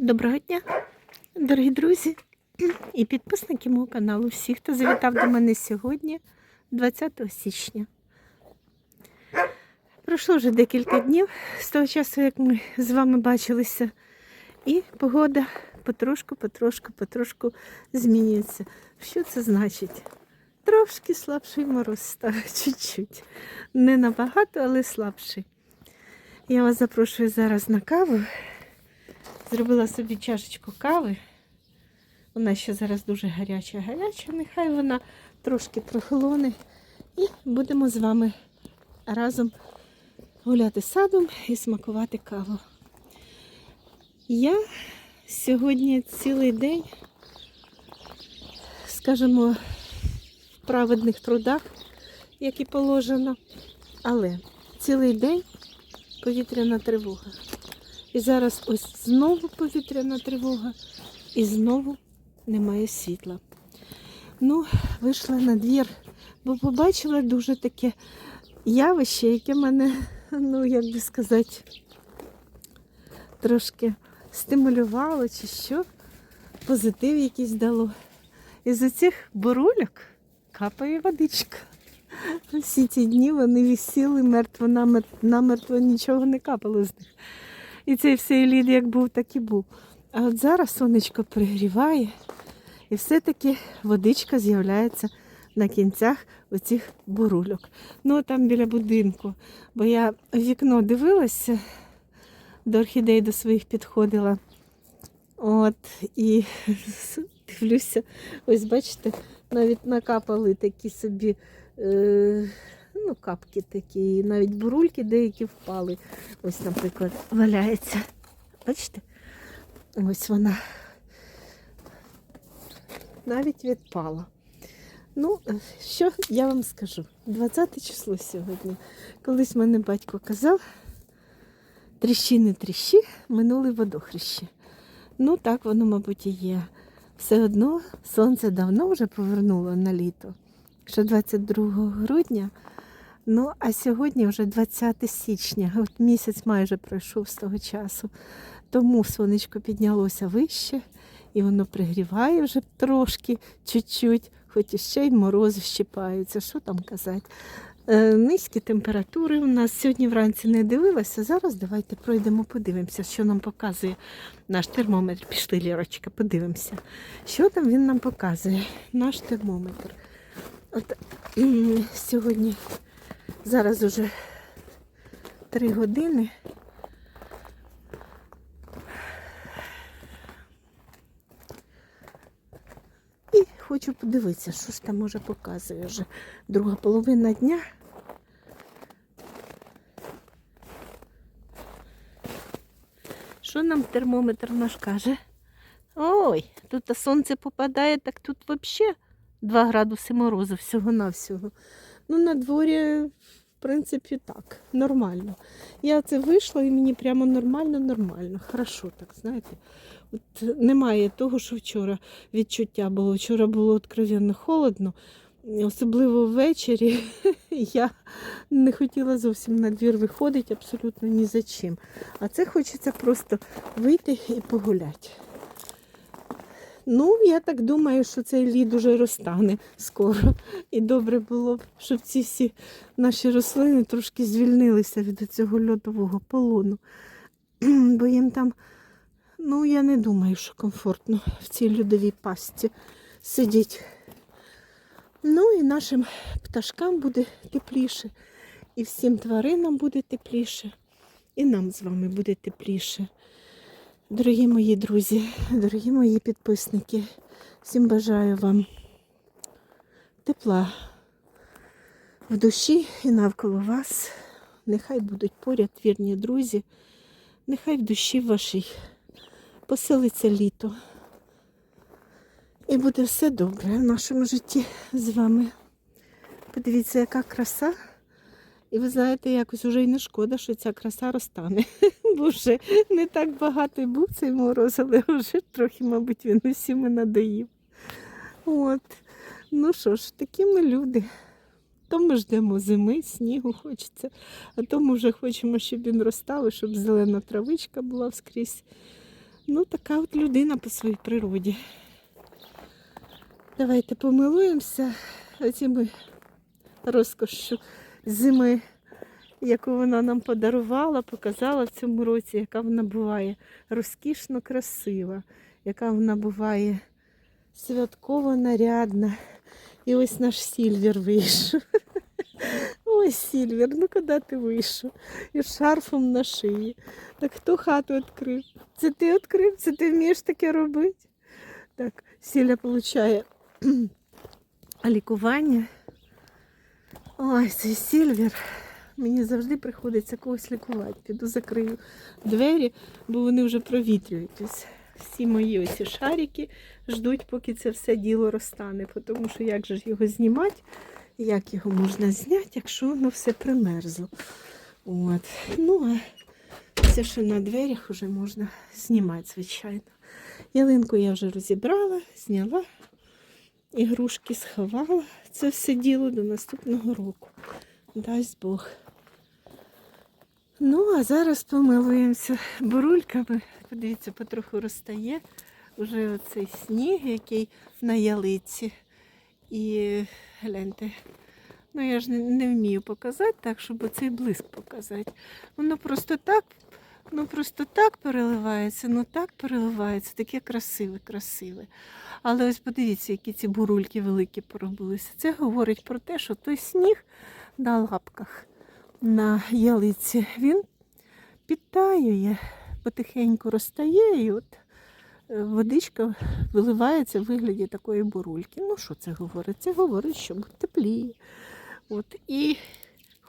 Доброго дня, дорогі друзі і підписники мого каналу. Всі, хто завітав до мене сьогодні, 20 січня. Пройшло вже декілька днів з того часу, як ми з вами бачилися, і погода потрошку, потрошку, потрошку змінюється. Що це значить? Трошки слабший мороз став, чуть-чуть. Не набагато, але слабший. Я вас запрошую зараз на каву. Зробила собі чашечку кави. Вона ще зараз дуже гаряча, гаряча. Нехай вона трошки прохолоне. І будемо з вами разом гуляти садом і смакувати каву. Я сьогодні цілий день, скажімо, в праведних трудах, як і положено, але цілий день повітряна тривога. І зараз ось знову повітряна тривога, і знову немає світла. Ну, вийшла на двір, бо побачила дуже таке явище, яке мене, ну, як би сказати, трошки стимулювало чи що, позитив якийсь дало. Із оцих бурульок капає водичка. Всі ці дні вони висіли мертво, намертво нічого не капало з них. І цей всей лід як був, так і був. А от зараз сонечко пригріває, і все-таки водичка з'являється на кінцях оцих бурульок. Ну, там біля будинку. Бо я в вікно дивилася, до орхідей до своїх підходила. От, і дивлюся, ось бачите, навіть накапали такі собі. Е ну, капки такі, і навіть бурульки деякі впали. Ось, наприклад, валяється. Бачите? Ось вона навіть відпала. Ну, що я вам скажу? 20 число сьогодні. Колись мене батько казав, тріщі не тріщі, минули водохрещі. Ну, так воно, мабуть, і є. Все одно сонце давно вже повернуло на літо. Що 22 грудня Ну, а сьогодні вже 20 січня, от місяць майже пройшов з того часу. Тому сонечко піднялося вище і воно пригріває вже трошки, чуть-чуть, хоч і ще й морози щипаються, що там казати. Е, низькі температури у нас сьогодні вранці не дивилася. Зараз давайте пройдемо, подивимося, що нам показує наш термометр. Пішли, Лірочка, подивимося. Що там він нам показує? Наш термометр. От сьогодні. Зараз уже три години. І хочу подивитися, що ж там може показує вже друга половина дня. Що нам термометр наш каже? Ой, тут сонце попадає, так тут взагалі 2 градуси морозу всього-навсього. Ну, на дворі, в принципі, так, нормально. Я це вийшла і мені прямо нормально-нормально. Хорошо, так, знаєте. От Немає того, що вчора відчуття було. Вчора було откровенно холодно, особливо ввечері. Я не хотіла зовсім на двір виходити абсолютно ні за чим. А це хочеться просто вийти і погуляти. Ну, я так думаю, що цей лід уже розтане скоро. І добре було б, щоб ці всі наші рослини трошки звільнилися від цього льодового полону. Бо їм там, ну, я не думаю, що комфортно в цій льодовій пастці сидіти. Ну і нашим пташкам буде тепліше, і всім тваринам буде тепліше, і нам з вами буде тепліше. Дорогі мої друзі, дорогі мої підписники, всім бажаю вам тепла в душі і навколо вас. Нехай будуть поряд вірні друзі, нехай в душі вашій поселиться літо. І буде все добре в нашому житті з вами. Подивіться, яка краса. І ви знаєте, якось вже й не шкода, що ця краса розтане. Бо вже не так багато був цей мороз, але вже трохи, мабуть, він усім надоїв. От. Ну що ж, такі ми люди. То ми ждемо зими, снігу хочеться, а то ми вже хочемо, щоб він розстав, і щоб зелена травичка була вскрізь. Ну, така от людина по своїй природі. Давайте помилуємося цими розкошю зими, яку вона нам подарувала, показала в цьому році, яка вона буває розкішно красива, яка вона буває святково нарядна. І ось наш Сільвер вийшов. Ой, Сільвер, ну куди ти вийшов? І шарфом на шиї. Так хто хату відкрив? Це ти відкрив? Це ти вмієш таке робити? Так, Сіля получає лікування. Ой, цей Сільвер. Мені завжди приходиться когось лікувати. Піду закрию двері, бо вони вже провітрюють. Всі мої оці шарики ждуть, поки це все діло розтане, тому що як же ж його знімати, як його можна зняти, якщо воно все примерзло. От. Ну, а все, що на дверях вже можна знімати, звичайно. Ялинку я вже розібрала, зняла, ігрушки сховала. Це все діло до наступного року. Дасть Бог. Ну, а зараз помилуємося бурульками. Подивіться, потроху розтає вже оцей сніг, який на ялиці. І гляньте, ну я ж не, не вмію показати так, щоб оцей блиск показати. Воно просто так, ну просто так переливається, ну так переливається, таке красиве, красиве. Але ось подивіться, які ці бурульки великі поробилися. Це говорить про те, що той сніг на лапках на ялиці, він підтаює, потихеньку розтає, і от е, водичка виливається в вигляді такої бурульки. Ну, що це говорить? Це говорить, що буде тепліє. От, і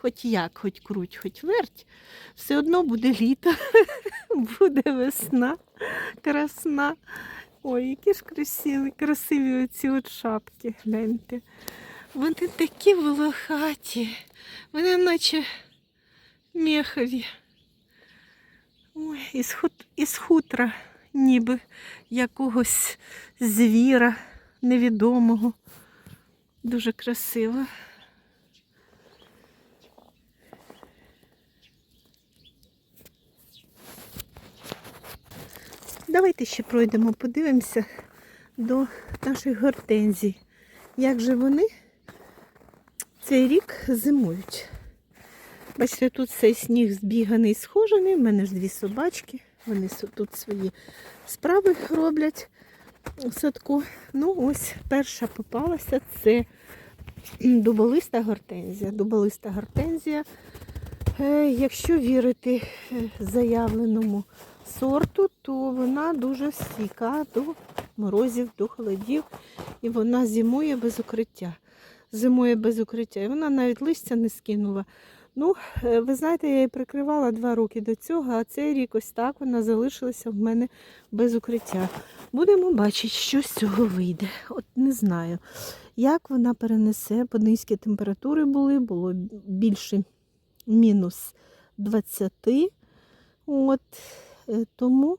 хоч як, хоч круть, хоч верть, все одно буде літо, буде весна, красна. Ой, які ж красиві, красиві оці от шапки, гляньте. Вони такі волохаті, вони наче мехові. Ой, із, хут, із хутра, ніби якогось звіра невідомого. Дуже красиво. Давайте ще пройдемо, подивимося до наших гортензій. Як же вони цей рік зимують? Бачите, тут цей сніг збіганий, схожений. У мене ж дві собачки. Вони тут свої справи роблять у садку. Ну, ось перша попалася це дуболиста гортензія. Дуболиста гортензія. Е, Якщо вірити е, заявленому сорту, то вона дуже стійка до морозів, до холодів, і вона зимує без укриття. Зимує без укриття. І вона навіть листя не скинула. Ну, е, ви знаєте, я її прикривала два роки до цього, а цей рік ось так вона залишилася в мене без укриття. Будемо бачити, що з цього вийде. От не знаю, як вона перенесе, бо низькі температури були, було більше мінус 20. От, тому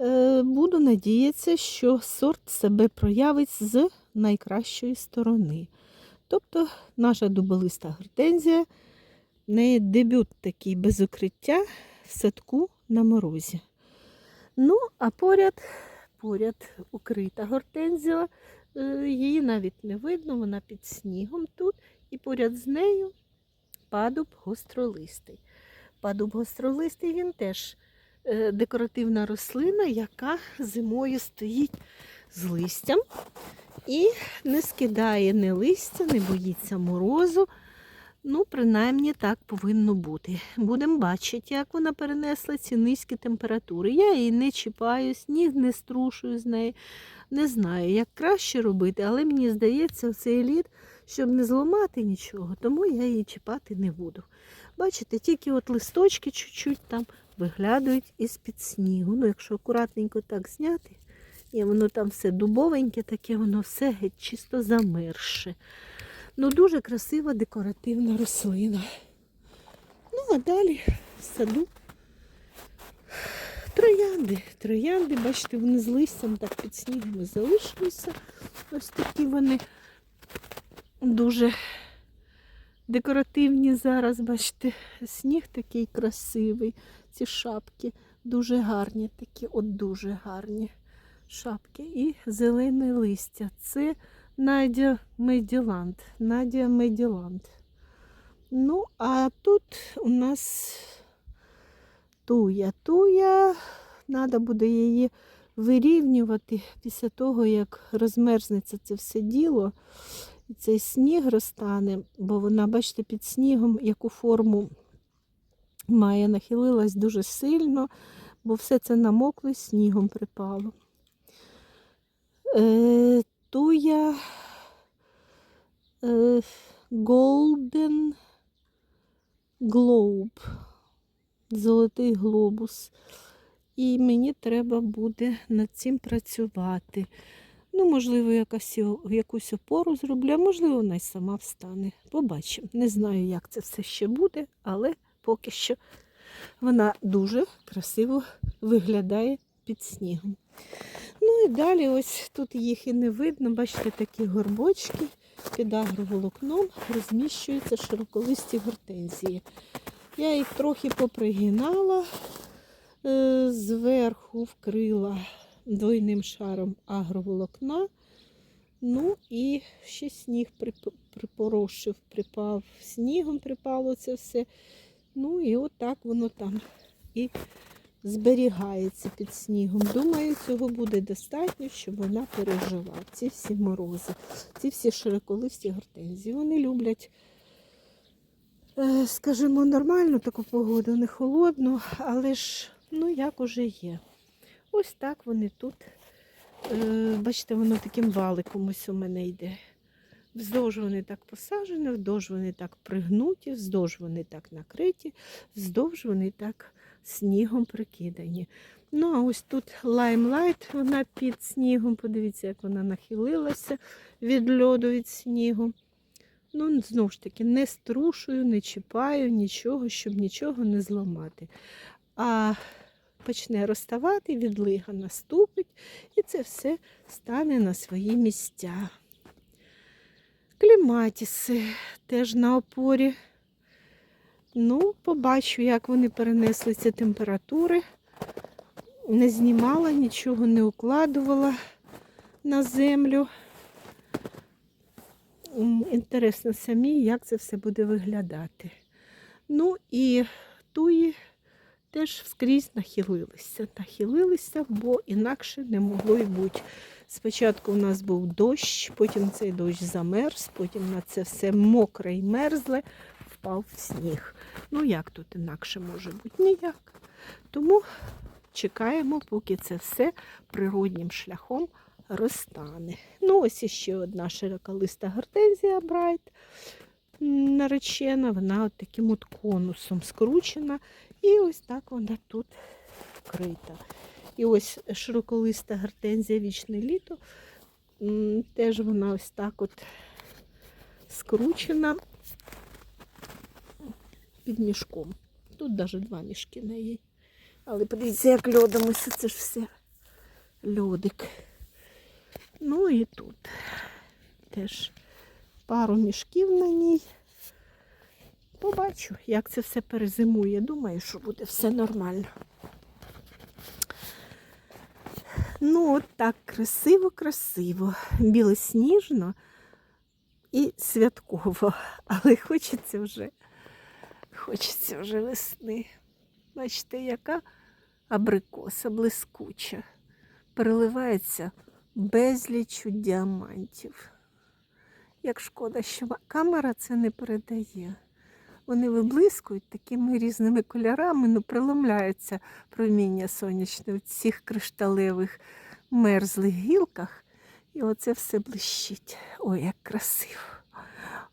е, буду надіятися, що сорт себе проявить з найкращої сторони. Тобто наша дуболиста гортензія, в неї дебют такий без укриття в садку на морозі. Ну, а поряд, поряд укрита гортензія, е, її навіть не видно, вона під снігом тут. І поряд з нею падуб гостролистий. Падуб гостролистий він теж е, декоративна рослина, яка зимою стоїть з листям і не скидає ні листя, не боїться морозу. Ну, принаймні так повинно бути. Будемо бачити, як вона перенесла ці низькі температури. Я її не чіпаю, сніг не струшую з неї. Не знаю, як краще робити, але мені здається, в цей лід, щоб не зламати нічого, тому я її чіпати не буду. Бачите, тільки от листочки чуть-чуть там виглядають із-під снігу. Ну, якщо акуратненько так зняти, і воно там все дубовеньке, таке, воно все геть чисто замерше. Ну, дуже красива декоративна рослина. Ну, а далі в саду троянди. Троянди, бачите, вони з листям так під снігом залишилися. Ось такі вони дуже декоративні зараз, бачите, сніг такий красивий, ці шапки. Дуже гарні такі, от дуже гарні шапки. І зелене листя. Це Надя Меділанд. Надя Меділанд. Ну, а тут у нас туя. Туя, треба буде її вирівнювати після того, як розмерзнеться це все діло. Цей сніг розтане, бо вона, бачите, під снігом яку форму має, нахилилась дуже сильно, бо все це намокло і снігом припало. Е, туя е, Golden Globe. Золотий глобус. І мені треба буде над цим працювати. Ну, можливо, якась, якусь опору зроблю, а можливо, вона й сама встане. Побачимо. Не знаю, як це все ще буде, але поки що вона дуже красиво виглядає під снігом. Ну і далі, ось тут їх і не видно. Бачите, такі горбочки під агроволокном розміщуються широколисті гортензії. Я їх трохи попригинала, е, зверху вкрила двойним шаром агроволокна. Ну і ще сніг припорошив, припав, снігом припало це все. Ну і отак воно там і зберігається під снігом. Думаю, цього буде достатньо, щоб вона пережила ці всі морози, ці всі широколисті гортензії. Вони люблять, е, скажімо, нормальну таку погоду, не холодну, але ж ну як уже є. Ось так вони тут. Е, Бачите, воно таким валиком ось у мене йде. Вздовж вони так посаджені, вздовж вони так пригнуті, вздовж вони так накриті, вздовж вони так снігом прикидані. Ну, а ось тут лаймлайт, вона під снігом. Подивіться, як вона нахилилася від льоду від снігу. Ну, знову ж таки, не струшую, не чіпаю нічого, щоб нічого не зламати. А почне розставати, відлига наступить, і це все стане на свої місця. Кліматіси теж на опорі. Ну, побачу, як вони перенесли ці температури. Не знімала, нічого не укладувала на землю. Інтересно самі, як це все буде виглядати. Ну і туї теж скрізь нахилилися. Нахилилися, бо інакше не могло й бути. Спочатку у нас був дощ, потім цей дощ замерз, потім на це все мокре і мерзле, впав в сніг. Ну як тут інакше може бути? Ніяк. Тому чекаємо, поки це все природнім шляхом розтане. Ну, ось іще одна широколиста гортензія Брайт наречена, вона от таким от конусом скручена. І ось так вона тут вкрита. І ось широколиста гортензія вічне літо. Теж вона ось так от скручена під мішком. Тут навіть два мішки на їй. Але подивіться, як льодом ось це ж все льодик. Ну і тут теж пару мішків на ній. Побачу, як це все перезимує. Думаю, що буде все нормально. Ну, от так красиво-красиво, білосніжно і святково. Але хочеться вже, хочеться вже весни. Бачите, яка абрикоса блискуча. Переливається безлічу діамантів. Як шкода, що камера це не передає. Вони виблискують такими різними кольорами, ну преломляється проміння сонячне в цих кришталевих мерзлих гілках. І оце все блищить. Ой, як красиво.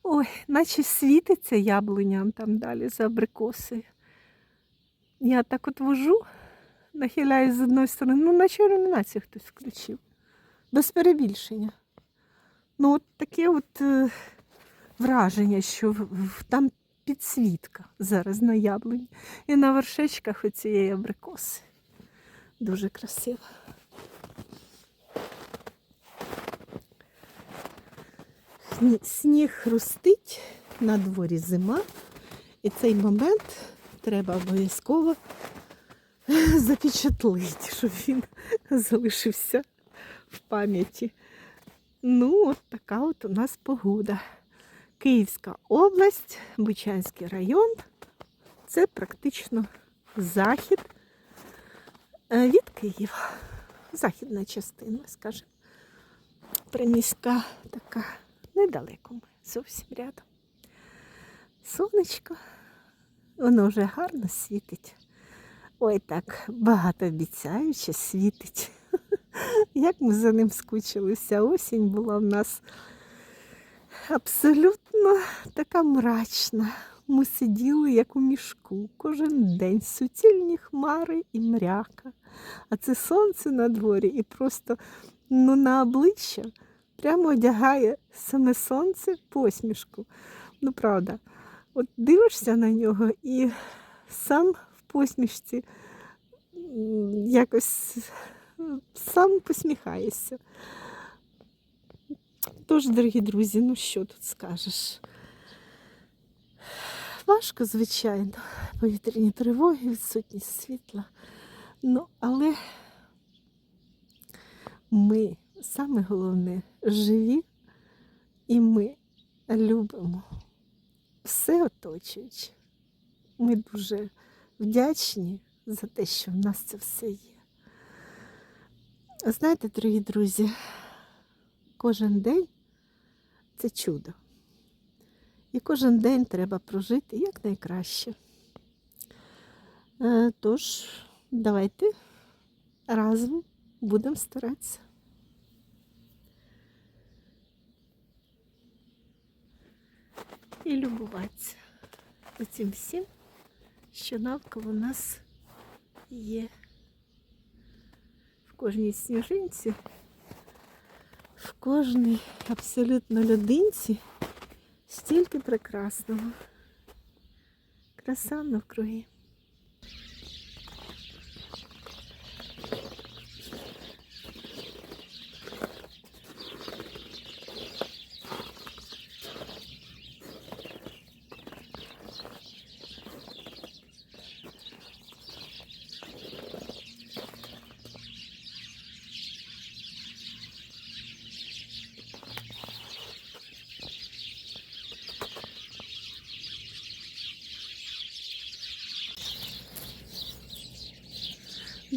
Ой, наче світиться яблуням там далі за абрикосою. Я так от вожу, нахиляюсь з одної сторони, ну наче ілюмінацію хтось включив. Без перебільшення. Ну, от таке от е, враження, що в- в- там підсвітка зараз на яблуні. І на вершечках оцієї абрикоси. Дуже красиво. Сніг хрустить, на дворі зима. І цей момент треба обов'язково запечатлить, щоб він залишився в пам'яті. Ну, от така от у нас погода. Київська область, Бучанський район. Це практично захід е, від Києва. Західна частина, скажімо. Приміська така недалеко ми, зовсім рядом. Сонечко, воно вже гарно світить. Ой, так багатообіцяюче світить. Як ми за ним скучилися. Осінь була в нас абсолютно така мрачна. Ми сиділи як у мішку кожен день, суцільні хмари і мряка. А це сонце на дворі і просто ну, на обличчя прямо одягає саме сонце посмішку. Ну, правда, от дивишся на нього і сам в посмішці якось сам посміхаєшся. Тож, дорогі друзі, ну що тут скажеш? Важко, звичайно, повітряні тривоги, відсутність світла. Ну, але ми, саме головне, живі, і ми любимо все оточуюче. Ми дуже вдячні за те, що в нас це все є. Знаєте, дорогі друзі, кожен день це чудо. І кожен день треба прожити якнайкраще. Е, Тож, давайте разом будемо старатися. І любуватися цим всім, що навколо нас є кожній сніжинці, в кожній абсолютно людинці стільки прекрасного. Краса навкруги.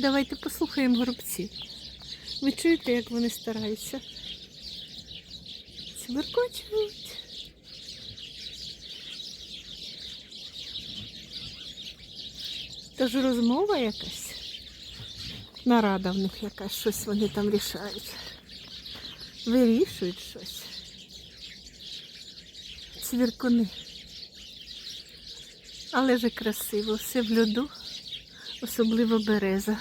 Давайте послухаємо горобці. Ви чуєте, як вони стараються? Цвіркочуть. Тож розмова якась. Нарада в них якась, щось вони там рішають. Вирішують щось. Цвіркуни. Але же красиво, все в льоду особливо береза.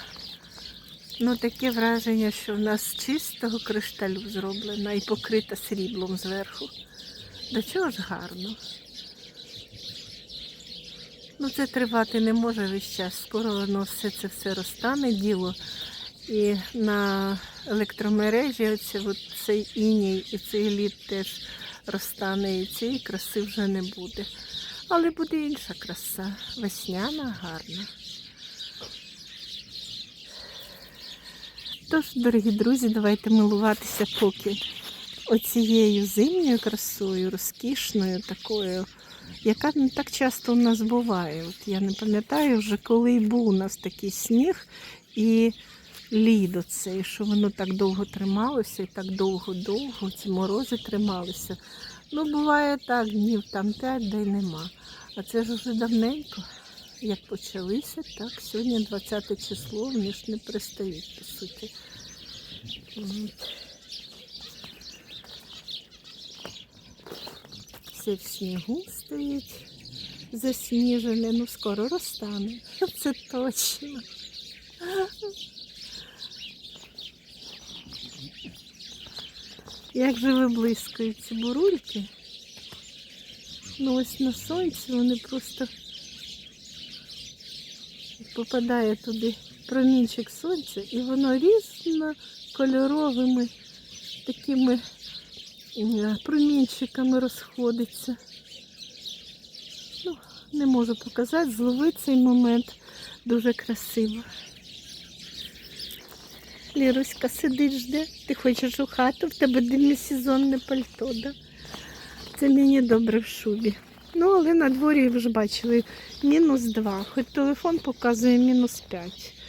Ну, таке враження, що в нас з чистого кришталю зроблена і покрита сріблом зверху. До чого ж гарно. Ну, це тривати не може весь час. Скоро воно все це все розтане діло. І на електромережі оце, цей іній і цей лід теж розтане, і цієї краси вже не буде. Але буде інша краса, весняна, гарна. Тож, дорогі друзі, давайте милуватися поки оцією зимньою красою, розкішною такою, яка не так часто у нас буває. От я не пам'ятаю вже, коли був у нас такий сніг і лід оцей, що воно так довго трималося і так довго-довго ці морози трималися. Ну, буває так, днів там п'ять, де й нема. А це ж уже давненько. Як почалися, так, сьогодні 20 число, вони ж не перестають, по суті. Все в снігу стоїть засніжене, ну скоро розтане. Це точно. Як же виблискують ці бурульки? Ну ось на сонці вони просто попадає туди промінчик сонця, і воно різнокольоровими такими е, промінчиками розходиться. Ну, не можу показати, зловити цей момент дуже красиво. Ліруська сидить, жде. Ти хочеш у хату, в тебе демісезонне пальто, да? Це мені добре в шубі. Ну, але на дворі ви ж бачили, мінус 2, хоч телефон показує мінус 5.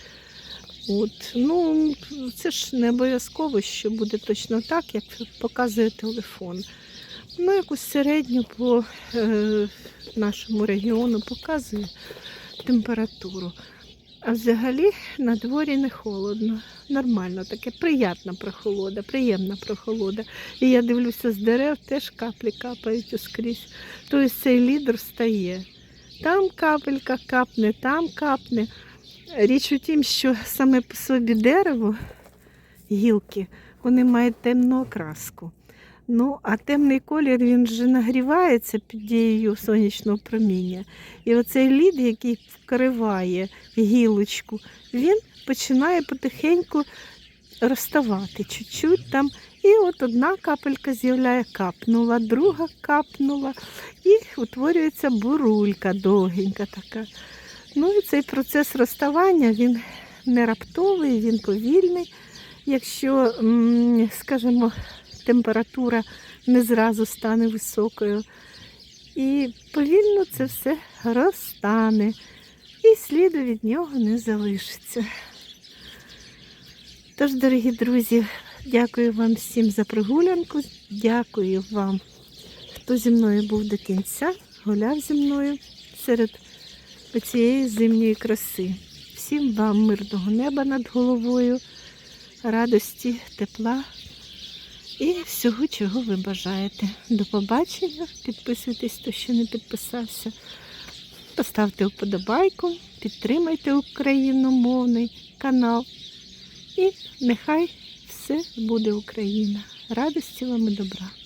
От, ну, це ж не обов'язково, що буде точно так, як показує телефон. Ну, якусь середню по е, нашому регіону показує температуру. А взагалі на дворі не холодно. Нормально, таке приятна прохолода, приємна прохолода. І я дивлюся з дерев, теж каплі капають скрізь. Тобто цей лідер стає. Там капелька капне, там капне. Річ у тім, що саме по собі дерево, гілки, вони мають темну окраску. Ну, а темний колір він вже нагрівається під дією сонячного проміння. І оцей лід, який вкриває гілочку, він починає потихеньку розставати чуть-чуть там. І от одна капелька з'являє, капнула, друга капнула, і утворюється бурулька довгенька така. Ну і цей процес розставання він не раптовий, він повільний. Якщо, скажімо, температура не зразу стане високою. І повільно це все розтане, і сліду від нього не залишиться. Тож, дорогі друзі, дякую вам всім за прогулянку. Дякую вам, хто зі мною був до кінця, гуляв зі мною серед цієї зимньої краси. Всім вам мирного неба над головою, радості, тепла і всього, чого ви бажаєте. До побачення. Підписуйтесь, хто ще не підписався. Поставте вподобайку, підтримайте україномовний канал. І нехай все буде Україна. Радості вам і добра.